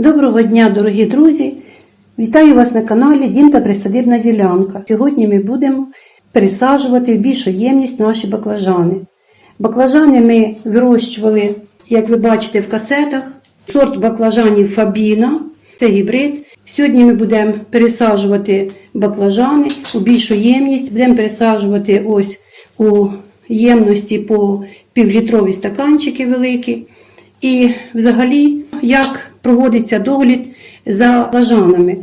Доброго дня, дорогі друзі! Вітаю вас на каналі Дім та Присадибна ділянка. Сьогодні ми будемо пересаджувати в більшу ємність наші баклажани. Баклажани ми вирощували, як ви бачите, в касетах. Сорт баклажанів Фабіна, це гібрид. Сьогодні ми будемо пересаджувати баклажани у більшу ємність. Будемо пересаджувати ось у ємності по півлітрові стаканчики великі. І взагалі, як проводиться догляд за лажанами.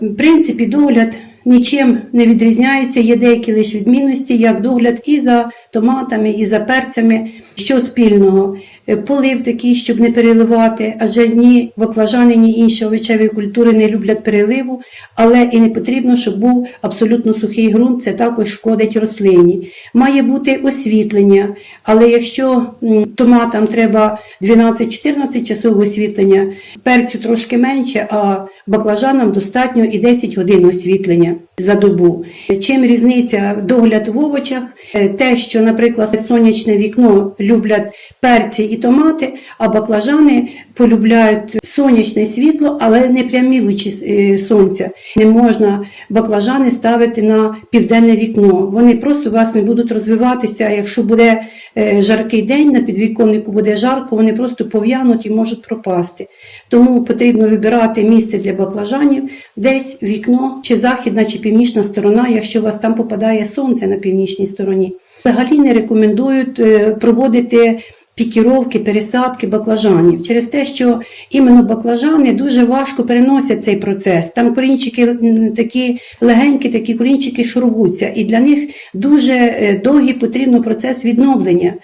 В принципі, догляд нічим не відрізняється, є деякі лише відмінності, як догляд і за томатами, і за перцями. Що спільного? Е, Полив такий, щоб не переливати, адже ні баклажани, ні інші овочеві культури не люблять переливу, але і не потрібно, щоб був абсолютно сухий ґрунт, це також шкодить рослині. Має бути освітлення, але якщо томатам треба 12-14 часов освітлення, перцю трошки менше, а баклажанам достатньо і 10 годин освітлення за добу. Чим різниця догляд в овочах? Е, Те, що, наприклад, сонячне вікно люблять перці і томати, а баклажани полюбляють сонячне світло, але не прямі лучі е, сонця. Не можна баклажани ставити на південне вікно. Вони просто у вас не будуть розвиватися. Якщо буде е, жаркий день, на підвіконнику буде жарко, вони просто пов'януть і можуть пропасти. Тому потрібно вибирати місце для баклажанів, десь вікно, чи західна, чи північна сторона, якщо у вас там попадає сонце на північній стороні. Взагалі не рекомендують е, проводити пікіровки, пересадки баклажанів через те, що іменно баклажани дуже важко переносять цей процес. Там корінчики такі легенькі, такі корінчики шурвуться, і для них дуже е, довгий потрібно процес відновлення.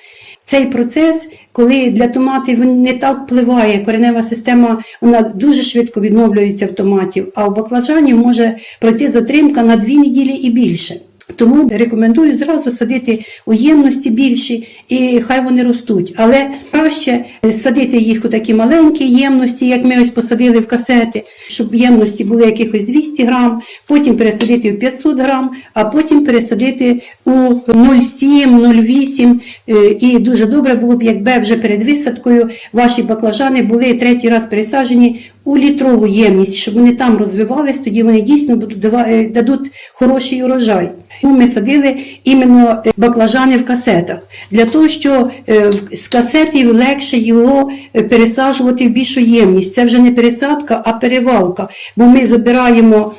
Цей процес, коли для томатів він не так впливає, коренева система вона дуже швидко відновлюється в томатів, а у баклажанів може пройти затримка на дві неділі і більше. Тому рекомендую зразу садити у ємності більші, і хай вони ростуть. Але краще садити їх у такі маленькі ємності, як ми ось посадили в касети, щоб ємності були якихось 200 грам, потім пересадити у 500 грам, а потім пересадити у 0,7-0,8. Е, І дуже добре було б, якби вже перед висадкою ваші баклажани були третій раз пересаджені у літрову ємність, щоб вони там розвивались, тоді вони дійсно будуть е, дадуть хороший урожай. Ну, Ми садили іменно е, баклажани в касетах для того, що е, з касетів легше його пересаджувати в більшу ємність. Це вже не пересадка, а перевалка, бо ми забираємо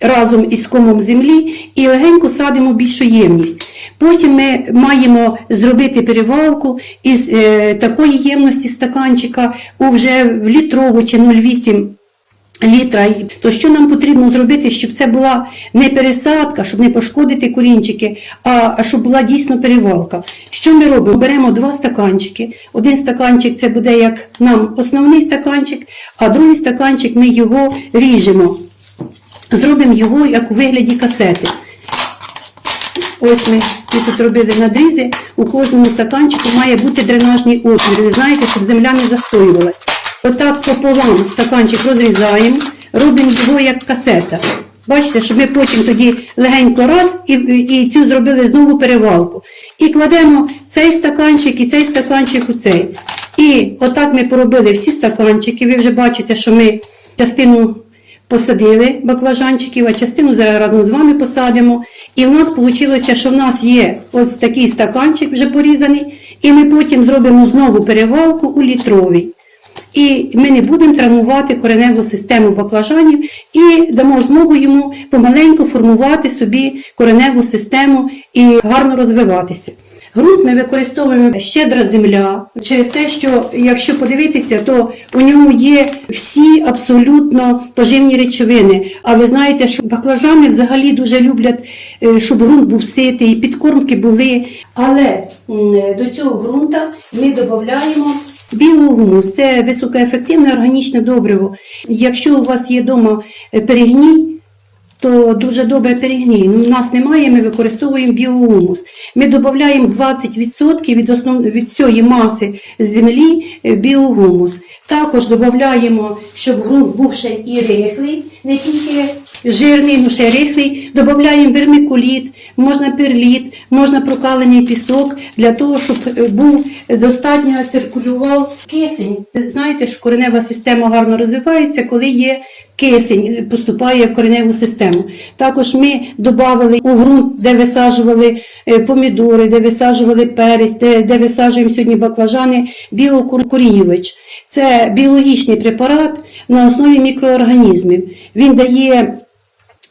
разом із комом землі і легенько садимо більшу ємність. Потім ми маємо зробити перевалку із е, такої ємності стаканчика у вже літрову чи 0,8 літра. То що нам потрібно зробити, щоб це була не пересадка, щоб не пошкодити корінчики, а щоб була дійсно перевалка. Що ми робимо? Беремо два стаканчики. Один стаканчик це буде як нам основний стаканчик, а другий стаканчик ми його ріжемо. Зробимо його як у вигляді касети. Ось ми, тут робили надрізи. У кожному стаканчику має бути дренажний отвір. Ви знаєте, щоб земля не застоювалась. Отак пополам стаканчик розрізаємо, робимо його як касета. Бачите, щоб ми потім тоді легенько раз і, і цю зробили знову перевалку. І кладемо цей стаканчик і цей стаканчик у цей. І отак ми поробили всі стаканчики. Ви вже бачите, що ми частину посадили баклажанчиків, а частину зараз разом з вами посадимо. І в нас вийшло, що в нас є ось такий стаканчик вже порізаний, і ми потім зробимо знову перевалку у літровий. І ми не будемо травмувати кореневу систему баклажанів і дамо змогу йому помаленьку формувати собі кореневу систему і гарно розвиватися. Ґрунт ми використовуємо щедра земля через те, що якщо подивитися, то у ньому є всі абсолютно поживні речовини. А ви знаєте, що баклажани взагалі дуже люблять, е, щоб ґрунт був ситий, підкормки були. Але до цього ґрунта ми додаємо Біогумус це високоефективне органічне добриво. Якщо у вас є вдома перегній, то дуже добре перегній. Ну, у нас немає, ми використовуємо біогумус. Ми додаємо 20% від, основ... від цієї маси землі е, біогумус. Також додаємо, щоб ґрунт був ще і рихлий, не тільки жирний, але ще рихлий. Додаємо вермикуліт, можна перліт, можна прокалений пісок для того, щоб е, був достатньо циркулював кисень. Знаєте, що коренева система гарно розвивається, коли є кисень, е, поступає в кореневу систему. Також ми додали у ґрунт, де висаджували е, помідори, де висаджували перець, де, де висаджуємо сьогодні баклажани, біокорінювач. Це біологічний препарат на основі мікроорганізмів. Він дає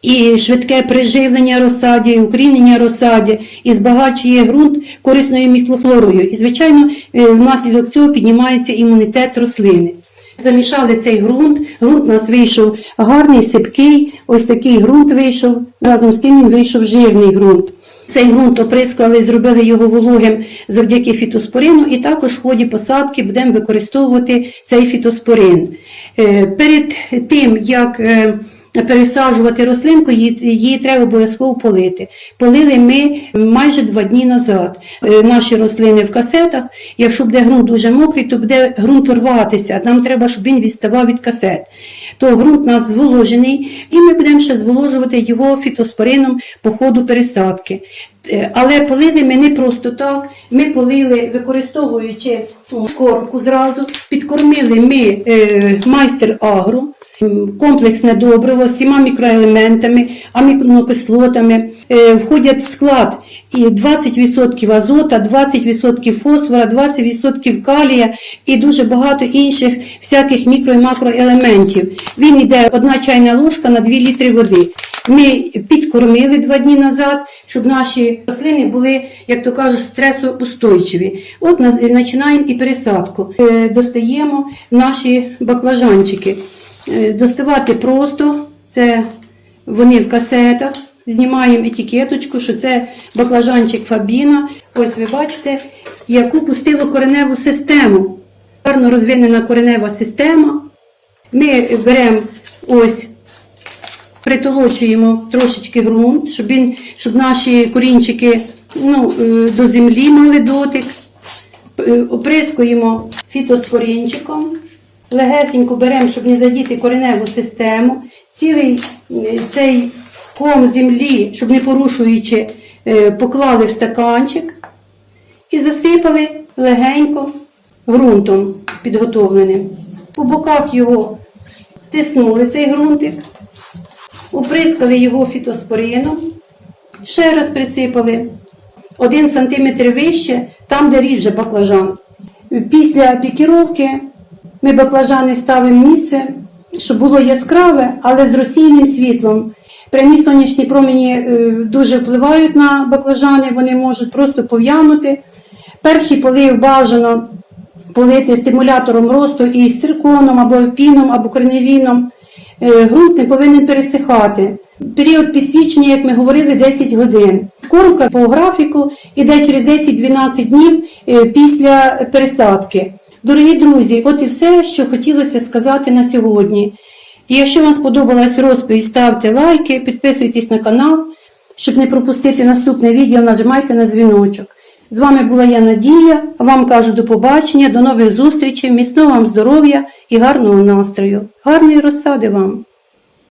і швидке приживлення розсаді, і укорінення розсаді, і збагачує ґрунт корисною мікрофлорою. І, звичайно, е, внаслідок цього піднімається імунітет рослини. Замішали цей ґрунт, ґрунт у нас вийшов гарний, сипкий, ось такий ґрунт вийшов, разом з тим він вийшов жирний ґрунт. Цей ґрунт оприскали, зробили його вологим завдяки фітоспорину, і також в ході посадки будемо використовувати цей фітоспорин. Е, Перед тим, як е, пересаджувати рослинку, її, її треба обов'язково полити. Полили ми майже два дні назад. Е, Наші рослини в касетах. Якщо буде ґрунт дуже мокрий, то буде ґрунт рватися. Нам треба, щоб він відставав від касет. То ґрунт у нас зволожений, і ми будемо ще зволожувати його фітоспорином по ходу пересадки. Е, Але полили ми не просто так. Ми полили, використовуючи м, кормку зразу, підкормили ми е, майстер агро. Комплексне добриво з всіма мікроелементами, амінокислотами е, входять в склад і 20% азота, 20% фосфора, 20% калія і дуже багато інших всяких мікро і макроелементів. Він йде одна чайна ложка на 2 літри води. Ми підкормили два дні назад, щоб наші рослини були, як то кажуть, стресоустойчиві. От на- починаємо і пересадку. Е, Достаємо наші баклажанчики. Е, Доставати просто, це вони в касетах. Знімаємо етикеточку, що це баклажанчик Фабіна. Ось ви бачите, яку пустило кореневу систему. Гарно розвинена коренева система. Ми беремо ось, притолочуємо трошечки ґрунт, щоб, він, щоб наші корінчики ну, е, до землі мали дотик. Е, Оприскуємо фітоспорінчиком. Легесенько беремо, щоб не задіти кореневу систему. Цілий е, цей ком землі, щоб не порушуючи, е, поклали в стаканчик і засипали легенько ґрунтом підготовленим. По боках його тиснули цей ґрунтик, оприскали його фітоспорином, ще раз присипали один сантиметр вище, там, де ріже баклажан. Після пікіровки ми баклажани ставимо місце, щоб було яскраве, але з розсійним світлом. Прямі сонячні промені е, дуже впливають на баклажани, вони можуть просто пов'янути. Перший полив бажано полити стимулятором росту із цирконом або піном, або корневіном. Е, Ґрунт не повинен пересихати. Період підсвічення, як ми говорили, 10 годин. Кормка по графіку іде через 10-12 днів е, після пересадки. Дорогі друзі, от і все, що хотілося сказати на сьогодні. І якщо вам сподобалась розповідь, ставте лайки, підписуйтесь на канал. Щоб не пропустити наступне відео, нажимайте на дзвіночок. З вами була я Надія. Вам кажу до побачення, до нових зустрічей, міцного вам здоров'я і гарного настрою. Гарної розсади вам!